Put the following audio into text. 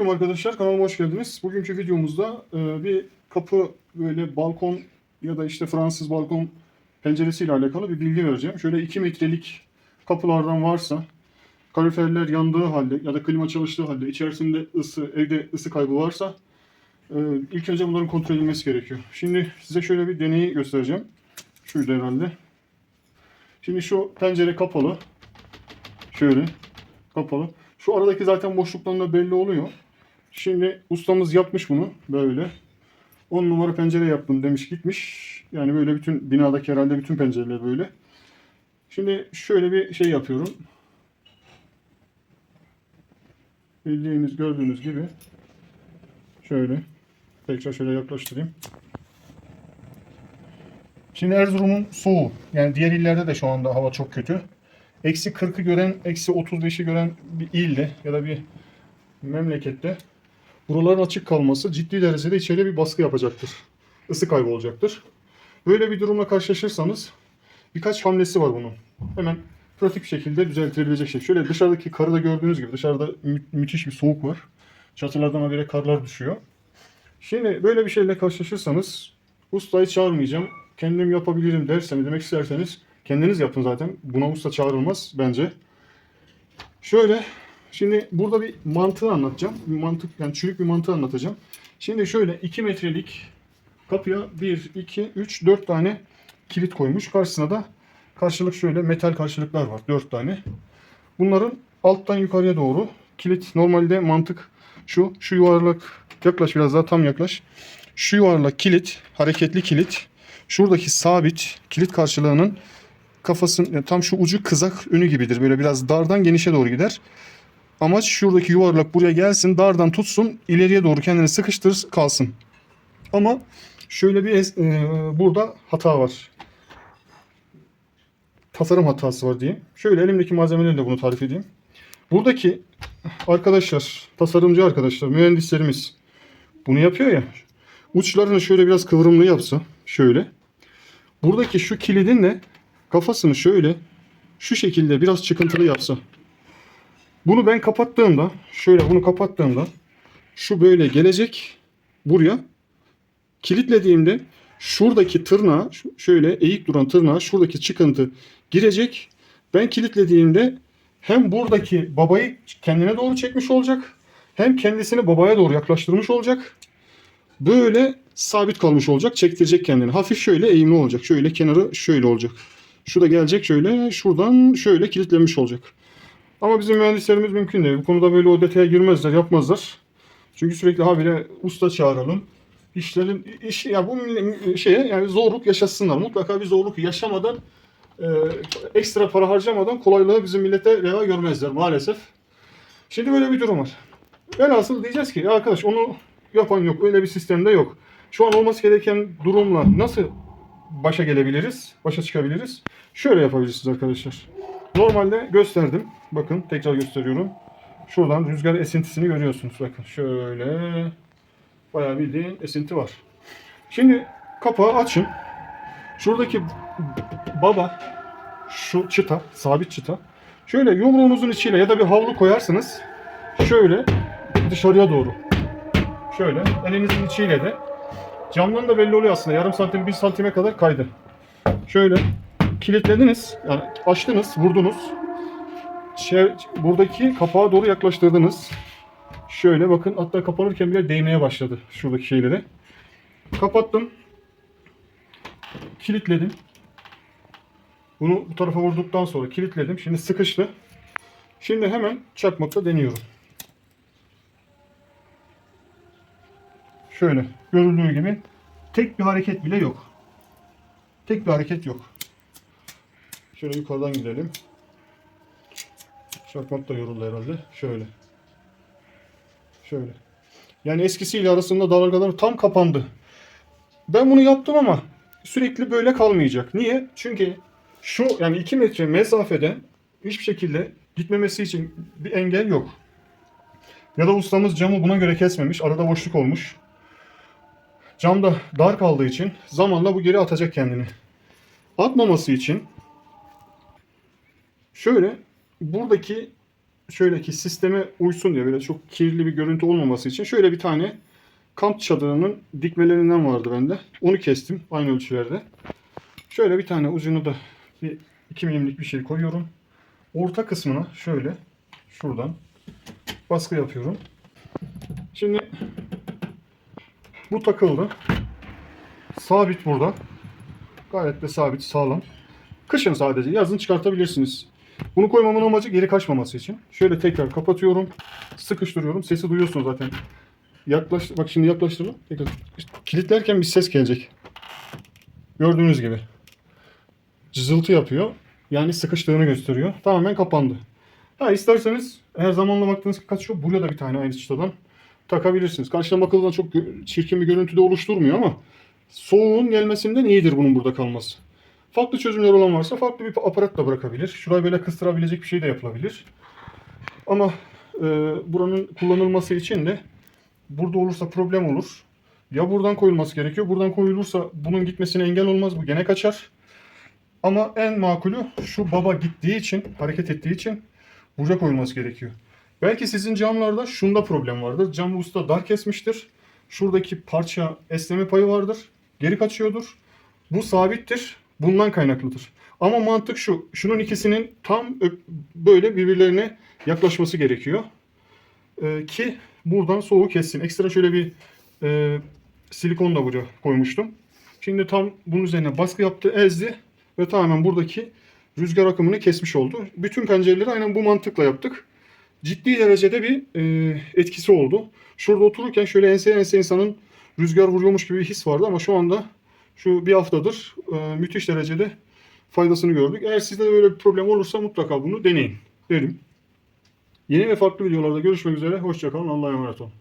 Selamünaleyküm arkadaşlar. Kanalıma hoş geldiniz. Bugünkü videomuzda e, bir kapı böyle balkon ya da işte Fransız balkon penceresiyle alakalı bir bilgi vereceğim. Şöyle 2 metrelik kapılardan varsa kaloriferler yandığı halde ya da klima çalıştığı halde içerisinde ısı, evde ısı kaybı varsa e, ilk önce bunların kontrol edilmesi gerekiyor. Şimdi size şöyle bir deneyi göstereceğim. Şuydu herhalde. Şimdi şu pencere kapalı. Şöyle kapalı. Şu aradaki zaten boşluktan da belli oluyor. Şimdi ustamız yapmış bunu böyle. 10 numara pencere yaptım demiş gitmiş. Yani böyle bütün binadaki herhalde bütün pencereler böyle. Şimdi şöyle bir şey yapıyorum. Bildiğiniz gördüğünüz gibi şöyle tekrar şöyle yaklaştırayım. Şimdi Erzurum'un soğuğu. Yani diğer illerde de şu anda hava çok kötü. Eksi 40'ı gören, eksi 35'i gören bir ilde ya da bir memlekette buraların açık kalması ciddi derecede içeriye bir baskı yapacaktır. Isı kaybı olacaktır. Böyle bir durumla karşılaşırsanız birkaç hamlesi var bunun. Hemen pratik bir şekilde düzeltilebilecek şey. Şöyle dışarıdaki karı da gördüğünüz gibi dışarıda mü- müthiş bir soğuk var. Çatılardan habire karlar düşüyor. Şimdi böyle bir şeyle karşılaşırsanız ustayı çağırmayacağım. Kendim yapabilirim derseniz demek isterseniz kendiniz yapın zaten. Buna usta çağrılmaz bence. Şöyle şimdi burada bir mantığı anlatacağım. Bir mantık yani çürük bir mantığı anlatacağım. Şimdi şöyle 2 metrelik kapıya 1, 2, 3, 4 tane kilit koymuş. Karşısına da karşılık şöyle metal karşılıklar var. 4 tane. Bunların alttan yukarıya doğru kilit normalde mantık şu. Şu yuvarlak yaklaş biraz daha tam yaklaş. Şu yuvarlak kilit, hareketli kilit. Şuradaki sabit kilit karşılığının kafasın yani tam şu ucu kızak önü gibidir. Böyle biraz dardan genişe doğru gider. Amaç şuradaki yuvarlak buraya gelsin, dardan tutsun, ileriye doğru kendini sıkıştır kalsın. Ama şöyle bir e, burada hata var. Tasarım hatası var diyeyim. Şöyle elimdeki malzemelerle bunu tarif edeyim. Buradaki arkadaşlar, tasarımcı arkadaşlar, mühendislerimiz bunu yapıyor ya. Uçlarını şöyle biraz kıvrımlı yapsa, şöyle. Buradaki şu kilidin de kafasını şöyle şu şekilde biraz çıkıntılı yapsa. Bunu ben kapattığımda, şöyle bunu kapattığımda şu böyle gelecek buraya. Kilitlediğimde şuradaki tırnağa, şöyle eğik duran tırnağa şuradaki çıkıntı girecek. Ben kilitlediğimde hem buradaki babayı kendine doğru çekmiş olacak, hem kendisini babaya doğru yaklaştırmış olacak. Böyle sabit kalmış olacak, çektirecek kendini. Hafif şöyle eğimli olacak. Şöyle kenarı şöyle olacak. Şu da gelecek şöyle, şuradan şöyle kilitlenmiş olacak. Ama bizim mühendislerimiz mümkün değil. Bu konuda böyle o detaya girmezler, yapmazlar. Çünkü sürekli habire usta çağıralım. İşlerin iş ya bu şeye yani zorluk yaşasınlar. Mutlaka bir zorluk yaşamadan e, ekstra para harcamadan kolaylığı bizim millete reva görmezler maalesef. Şimdi böyle bir durum var. Velhasıl diyeceğiz ki arkadaş onu yapan yok. Öyle bir sistemde yok. Şu an olması gereken durumla nasıl başa gelebiliriz? Başa çıkabiliriz? Şöyle yapabilirsiniz arkadaşlar. Normalde gösterdim. Bakın tekrar gösteriyorum. Şuradan rüzgar esintisini görüyorsunuz. Bakın şöyle. Bayağı bildiğin esinti var. Şimdi kapağı açın. Şuradaki baba şu çıta, sabit çıta. Şöyle yumruğunuzun içiyle ya da bir havlu koyarsınız. Şöyle dışarıya doğru. Şöyle elinizin içiyle de camdan da belli oluyor aslında. Yarım santim, bir santime kadar kaydı. Şöyle kilitlediniz. Yani açtınız, vurdunuz. Şey, buradaki kapağa doğru yaklaştırdınız. Şöyle bakın hatta kapanırken bile değmeye başladı şuradaki şeylere. Kapattım. Kilitledim. Bunu bu tarafa vurduktan sonra kilitledim. Şimdi sıkıştı. Şimdi hemen çakmakla deniyorum. Şöyle görüldüğü gibi tek bir hareket bile yok. Tek bir hareket yok. Şöyle yukarıdan gidelim. Çakmak da yoruldu herhalde. Şöyle. Şöyle. Yani eskisiyle arasında dalgalar tam kapandı. Ben bunu yaptım ama sürekli böyle kalmayacak. Niye? Çünkü şu yani 2 metre mesafeden hiçbir şekilde gitmemesi için bir engel yok. Ya da ustamız camı buna göre kesmemiş. Arada boşluk olmuş. Cam da dar kaldığı için zamanla bu geri atacak kendini. Atmaması için şöyle buradaki şöyle ki sisteme uysun diye böyle çok kirli bir görüntü olmaması için şöyle bir tane kamp çadırının dikmelerinden vardı bende. Onu kestim aynı ölçülerde. Şöyle bir tane ucunu da bir 2 milimlik bir şey koyuyorum. Orta kısmına şöyle şuradan baskı yapıyorum. Şimdi bu takıldı. Sabit burada. Gayet de sabit, sağlam. Kışın sadece, yazın çıkartabilirsiniz. Bunu koymamın amacı geri kaçmaması için. Şöyle tekrar kapatıyorum. Sıkıştırıyorum. Sesi duyuyorsunuz zaten. Yaklaş, bak şimdi yaklaştırdım. Tekrar. Kilitlerken bir ses gelecek. Gördüğünüz gibi. Cızıltı yapıyor. Yani sıkıştığını gösteriyor. Tamamen kapandı. Ha isterseniz her zamanla baktığınız kaçıyor. Buraya da bir tane aynı çıtadan takabilirsiniz. Karşıdan bakıldığında çok çirkin bir görüntü de oluşturmuyor ama soğuğun gelmesinden iyidir bunun burada kalması. Farklı çözümler olan varsa farklı bir aparat da bırakabilir. Şurayı böyle kıstırabilecek bir şey de yapılabilir. Ama e, buranın kullanılması için de burada olursa problem olur. Ya buradan koyulması gerekiyor. Buradan koyulursa bunun gitmesine engel olmaz. Bu gene kaçar. Ama en makulü şu baba gittiği için, hareket ettiği için buraya koyulması gerekiyor. Belki sizin camlarda şunda problem vardır. Cam usta dar kesmiştir. Şuradaki parça esneme payı vardır. Geri kaçıyordur. Bu sabittir. Bundan kaynaklıdır. Ama mantık şu. Şunun ikisinin tam böyle birbirlerine yaklaşması gerekiyor. Ee, ki buradan soğuğu kessin. Ekstra şöyle bir e, silikon da buraya koymuştum. Şimdi tam bunun üzerine baskı yaptı, ezdi ve tamamen buradaki rüzgar akımını kesmiş oldu. Bütün pencereleri aynen bu mantıkla yaptık. Ciddi derecede bir e, etkisi oldu. Şurada otururken şöyle ense ense insanın rüzgar vuruyormuş gibi bir his vardı ama şu anda şu bir haftadır e, müthiş derecede faydasını gördük. Eğer sizde de böyle bir problem olursa mutlaka bunu deneyin derim. Yeni ve farklı videolarda görüşmek üzere. Hoşçakalın. Allah'a emanet olun.